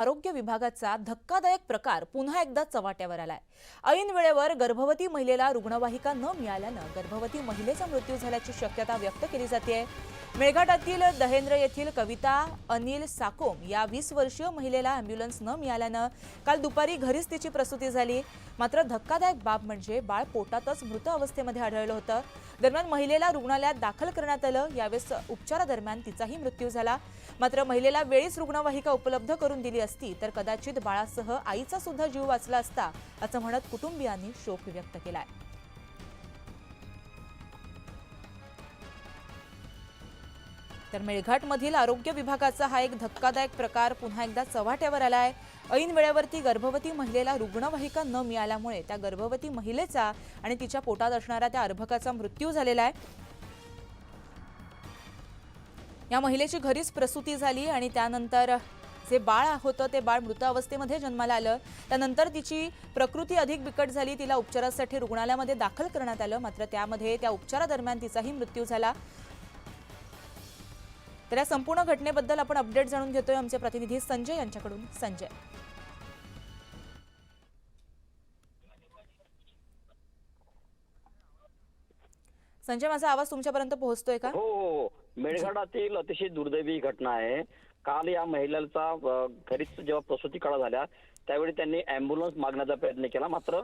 आरोग्य विभागाचा धक्कादायक प्रकार पुन्हा एकदा चव्हाट्यावर आलाय. ऐन वेळेवर गर्भवती महिलेला रुग्णवाहिका न मिळाल्यानं गर्भवती महिलेचा मृत्यू झाल्याची शक्यता व्यक्त केली जाते मेळघाटातील दहेंद्र येथील कविता अनिल साकोम या वीस वर्षीय महिलेला अँब्युलन्स न मिळाल्यानं काल दुपारी घरीच तिची प्रसूती झाली. मात्र धक्कादायक बाब म्हणजे बाळ पोटातच मृत अवस्थेमध्ये आढळलं होतं. दरम्यान महिलेला रुग्णालयात दाखल करण्यात आलं. यावेळेस उपचारादरम्यान तिचाही मृत्यू झाला. मात्र महिलेला वेळीच रुग्णवाहिका उपलब्ध करून दिली असती तर कदाचित बाळासह आईचा सुद्धा जीव वाचला असता असं म्हणत कुटुंबियांनी शोक व्यक्त केलाय. तर मेळघाटमधील आरोग्य विभागाचा हा एक धक्कादायक प्रकार पुन्हा एकदा चव्हाट्यावर आलाय. ऐन वेळेवरती गर्भवती महिलेला रुग्णवाहिका न मिळाल्यामुळे त्या गर्भवती महिलेचा आणि तिच्या पोटात असणाऱ्या त्या अर्भकाचा मृत्यू झालेला आहे. या महिलेची घरीच प्रसूती झाली आणि त्यानंतर जे बाळ होतं ते बाळ मृत अवस्थेमध्ये जन्माला आलं. त्यानंतर तिची प्रकृती अधिक बिकट झाली. तिला उपचारासाठी रुग्णालयामध्ये दाखल करण्यात आलं. मात्र त्यामध्ये त्या उपचारादरम्यान तिचाही मृत्यू झाला. तर या संपूर्ण घटनेबद्दल आपण अपडेट जाणून घेतोय. आमचे प्रतिनिधी संजय यांच्याकडून. संजय. संजय माझा आवाज तुमच्यापर्यंत पोहोचतोय का? हो हो. हो. मेळघाटातील अतिशय दुर्दैवी घटना आहे. काल या महिलेचा घरीच जेव्हा प्रसूती काळा झाल्या त्यावेळी त्यांनी अँब्युलन्स मागण्याचा प्रयत्न केला. मात्र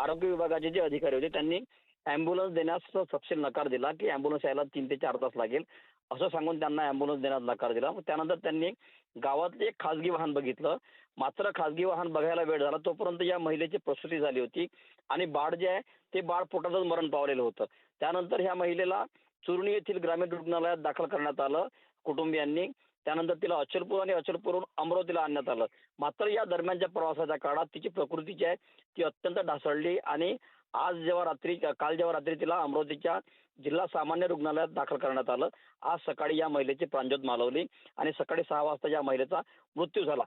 आरोग्य विभागाचे जे अधिकारी होते त्यांनी अँब्युलन्स देण्यास सपशेल नकार दिला की अँब्युलन्स यायला तीन ते चार तास लागेल. असं सांगून त्यांना अँब्युलन्स देण्यास नकार दिला. मग त्यानंतर त्यांनी गावातले एक खासगी वाहन बघितलं. मात्र खासगी वाहन बघायला वेळ झाला. तोपर्यंत या महिलेची प्रसूती झाली होती आणि बाळ जे आहे ते बाळ पोटातच मरण पावलेलं होतं. त्यानंतर ह्या महिलेला चुरणी येथील ग्रामीण रुग्णालयात दाखल करण्यात आलं. कुटुंबियांनी त्यानंतर तिला अचलपूर आणि अचलपूरहून अमरावतीला आणण्यात आलं. मात्र या दरम्यानच्या प्रवासाच्या काळात तिची प्रकृती जी आहे ती अत्यंत ढासळली आणि आज जेव्हा रात्री काल जेव्हा रात्री तिला अमरावतीच्या जिल्हा सामान्य रुग्णालयात दाखल करण्यात आलं आज सकाळी या महिलेची प्राणज्योत मालवली आणि सकाळी सहा वाजता या महिलेचा मृत्यू झाला.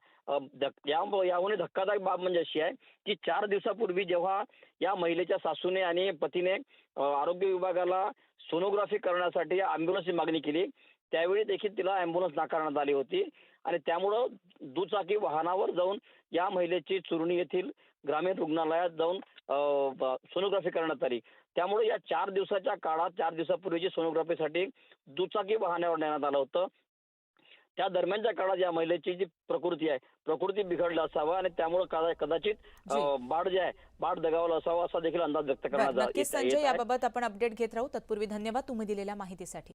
याहून धक्कादायक बाब म्हणजे अशी आहे की चार दिवसापूर्वी जेव्हा या महिलेच्या सासूने आणि पतीने आरोग्य विभागाला सोनोग्राफी करण्यासाठी अँब्युलन्सची मागणी केली त्यावेळी देखील तिला अँब्युलन्स नाकारण्यात आली होती. आणि त्यामुळं दुचाकी वाहनावर जाऊन या महिलेची चुरणी येथील ग्रामीण रुग्णालयात जाऊन सोनोग्राफी करण्यात आली. त्यामुळे या चार दिवसाच्या काळात चार दिवसापूर्वीची सोनोग्राफीसाठी दुचाकी वाहनावर नेण्यात आलं होतं. त्या दरम्यानच्या काळात या महिलेची जी प्रकृती आहे प्रकृती बिघडली असावं आणि त्यामुळे कदा- कदाचित अ, जी. बाळ जे आहे बाळ दगावलं असावं असा देखील अंदाज व्यक्त करण्यात संजय याबाबत आपण अपडेट घेत राहू. तत्पूर्वी धन्यवाद तुम्ही दिलेल्या माहितीसाठी.